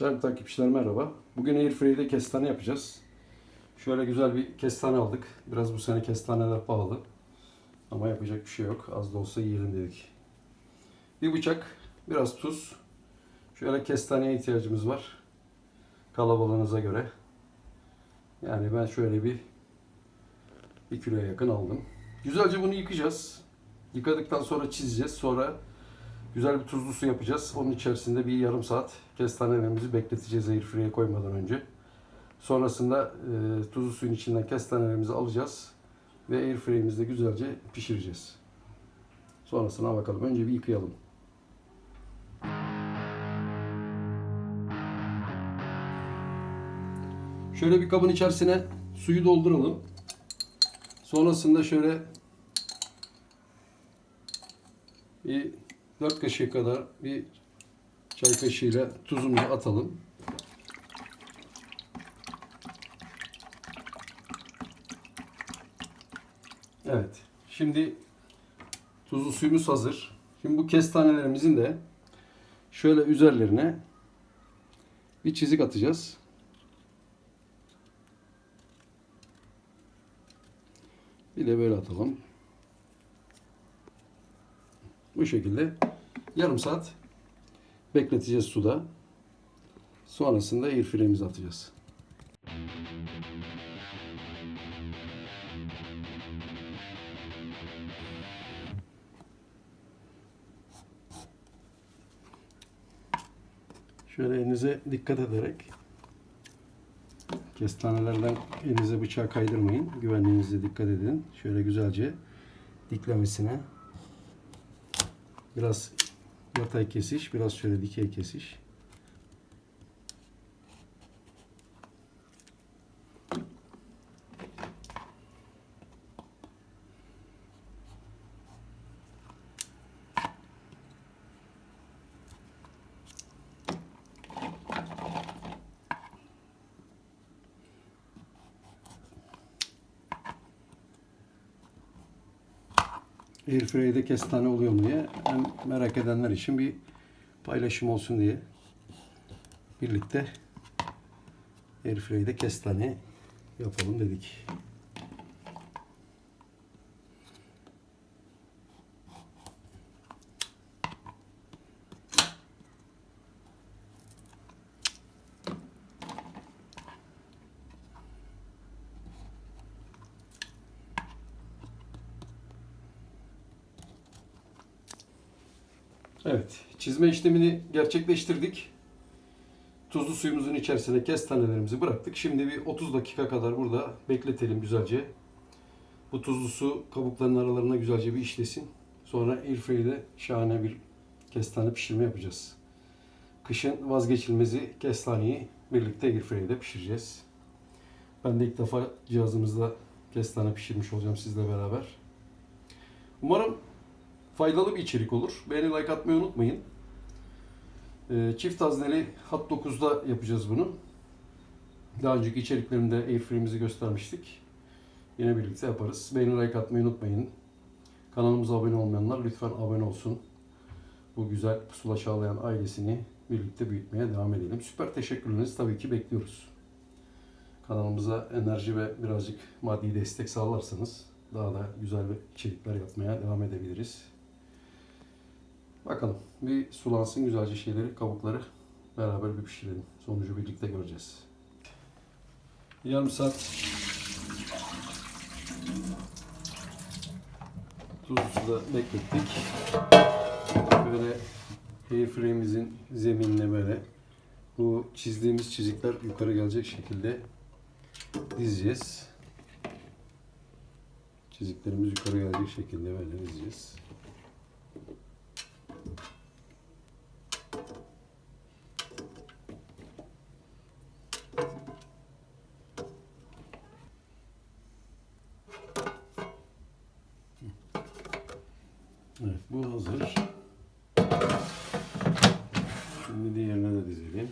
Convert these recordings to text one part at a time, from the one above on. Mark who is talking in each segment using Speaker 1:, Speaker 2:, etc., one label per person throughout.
Speaker 1: Değerli takipçiler merhaba. Bugün Airfry'de kestane yapacağız. Şöyle güzel bir kestane aldık. Biraz bu sene kestaneler pahalı. Ama yapacak bir şey yok. Az da olsa yiyelim dedik. Bir bıçak, biraz tuz. Şöyle kestaneye ihtiyacımız var. Kalabalığınıza göre. Yani ben şöyle bir bir kiloya yakın aldım. Güzelce bunu yıkayacağız. Yıkadıktan sonra çizeceğiz. Sonra güzel bir tuzlu su yapacağız. Onun içerisinde bir yarım saat kestanelerimizi bekleteceğiz airfryer'e koymadan önce. Sonrasında e, tuzlu suyun içinden kestanelerimizi alacağız ve airfryer'imizde güzelce pişireceğiz. Sonrasına bakalım. Önce bir yıkayalım. Şöyle bir kabın içerisine suyu dolduralım. Sonrasında şöyle bir 4 kaşığı kadar bir çay kaşığıyla tuzumuzu atalım. Evet. Şimdi tuzlu suyumuz hazır. Şimdi bu kestanelerimizin de şöyle üzerlerine bir çizik atacağız. Bir de böyle atalım. Bu şekilde yarım saat bekleteceğiz suda. Sonrasında airfryer'imize atacağız. Şöyle elinize dikkat ederek kestanelerden elinize bıçağı kaydırmayın. Güvenliğinize dikkat edin. Şöyle güzelce diklemesine biraz yatay kesiş, biraz şöyle dikey kesiş. Airfryer'de kestane oluyor mu diye hem merak edenler için bir paylaşım olsun diye birlikte Airfryer'de kestane yapalım dedik. Evet, çizme işlemini gerçekleştirdik. Tuzlu suyumuzun içerisine kestanelerimizi bıraktık. Şimdi bir 30 dakika kadar burada bekletelim güzelce. Bu tuzlu su kabukların aralarına güzelce bir işlesin. Sonra airfryer'de şahane bir kestane pişirme yapacağız. Kışın vazgeçilmezi kestaneyi birlikte airfryer'de pişireceğiz. Ben de ilk defa cihazımızda kestane pişirmiş olacağım sizle beraber. Umarım faydalı bir içerik olur. Beğeni like atmayı unutmayın. Ee, çift hazneli Hat 9'da yapacağız bunu. Daha önceki içeriklerimde airfryer'imizi göstermiştik. Yine birlikte yaparız. Beğeni like atmayı unutmayın. Kanalımıza abone olmayanlar lütfen abone olsun. Bu güzel pusula çağlayan ailesini birlikte büyütmeye devam edelim. Süper teşekkürlerinizi tabii ki bekliyoruz. Kanalımıza enerji ve birazcık maddi destek sağlarsanız daha da güzel içerikler yapmaya devam edebiliriz. Bakalım bir sulansın güzelce şeyleri, kabukları beraber bir pişirelim. Sonucu birlikte göreceğiz. Yarım saat tuzlu suda beklettik. Böyle airfryer'imizin zeminine böyle bu çizdiğimiz çizikler yukarı gelecek şekilde dizeceğiz. Çiziklerimiz yukarı gelecek şekilde böyle dizeceğiz. Evet bu hazır. Şimdi diğerine de dizelim.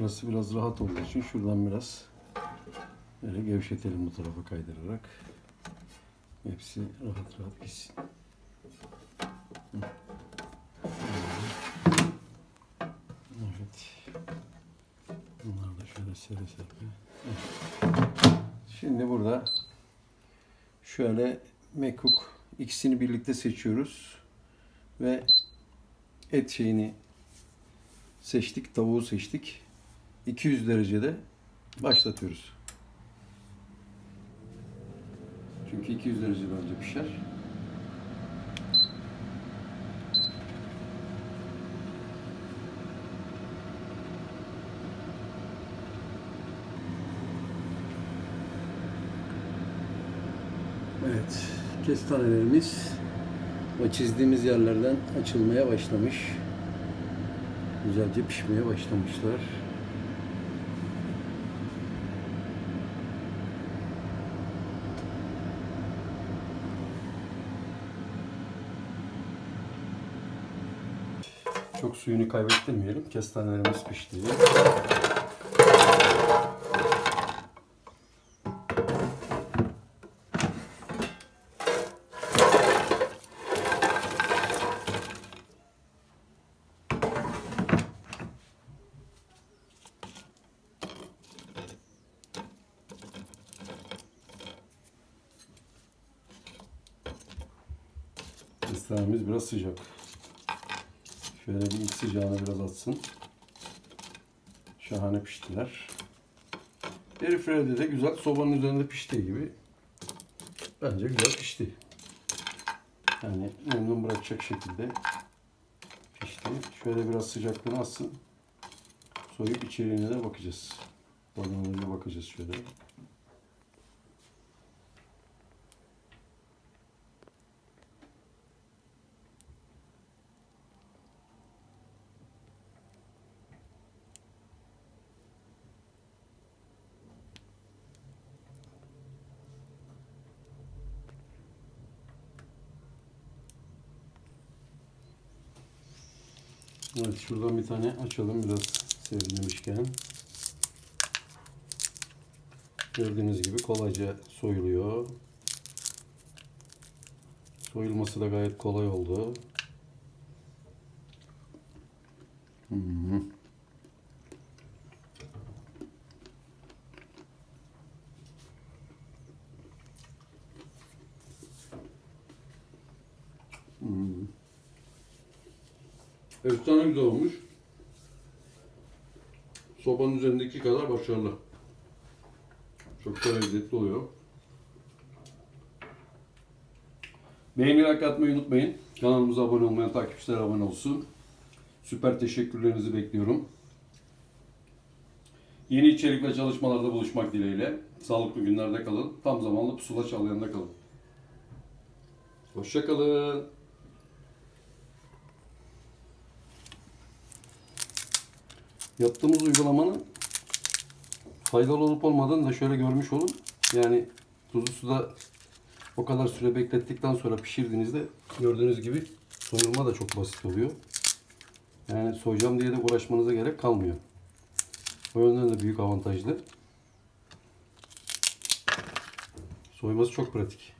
Speaker 1: Burası biraz rahat olduğu için şuradan biraz böyle gevşetelim bu tarafa kaydırarak. Hepsi rahat rahat gitsin. Evet. Bunlar da şöyle sere serpe. Şimdi burada şöyle mekuk ikisini birlikte seçiyoruz ve et şeyini seçtik, tavuğu seçtik. 200 derecede başlatıyoruz. Çünkü 200 derecede önce pişer. Evet, kestanelerimiz o çizdiğimiz yerlerden açılmaya başlamış. Güzelce pişmeye başlamışlar. Çok suyunu kaybettirmeyelim. Kestanelerimiz pişti. Kestanemiz biraz sıcak. Şöyle bir ilk sıcağını biraz atsın. Şahane piştiler. Airfryer'de de güzel sobanın üzerinde piştiği gibi bence güzel pişti. Yani memnun bırakacak şekilde pişti. Şöyle biraz sıcaklığını atsın. Soyup içeriğine de bakacağız. Tadına bakacağız şöyle. Evet şuradan bir tane açalım biraz serinlemişken. Gördüğünüz gibi kolayca soyuluyor. Soyulması da gayet kolay oldu. Hmm. Efsane güzel olmuş. Sobanın üzerindeki kadar başarılı. Çok da lezzetli oluyor. Beğeni like unutmayın. Kanalımıza abone olmayan takipçiler abone olsun. Süper teşekkürlerinizi bekliyorum. Yeni içerik ve çalışmalarda buluşmak dileğiyle. Sağlıklı günlerde kalın. Tam zamanlı pusula çağlayanında kalın. Hoşçakalın. Yaptığımız uygulamanın faydalı olup olmadığını da şöyle görmüş olun. Yani tuzlu suda o kadar süre beklettikten sonra pişirdiğinizde gördüğünüz gibi soyulma da çok basit oluyor. Yani soyacağım diye de uğraşmanıza gerek kalmıyor. O yönden de büyük avantajlı. Soyması çok pratik.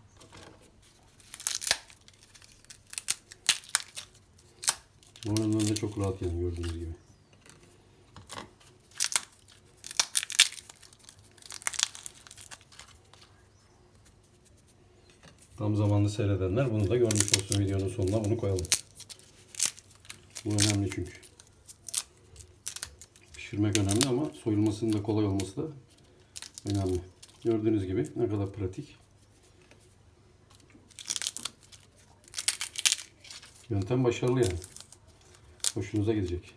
Speaker 1: O yönden de çok rahat yani gördüğünüz gibi. Tam zamanlı seyredenler bunu da görmüş olsun videonun sonuna bunu koyalım. Bu önemli çünkü. Pişirmek önemli ama soyulmasının da kolay olması da önemli. Gördüğünüz gibi ne kadar pratik. Yöntem başarılı yani. Hoşunuza gidecek.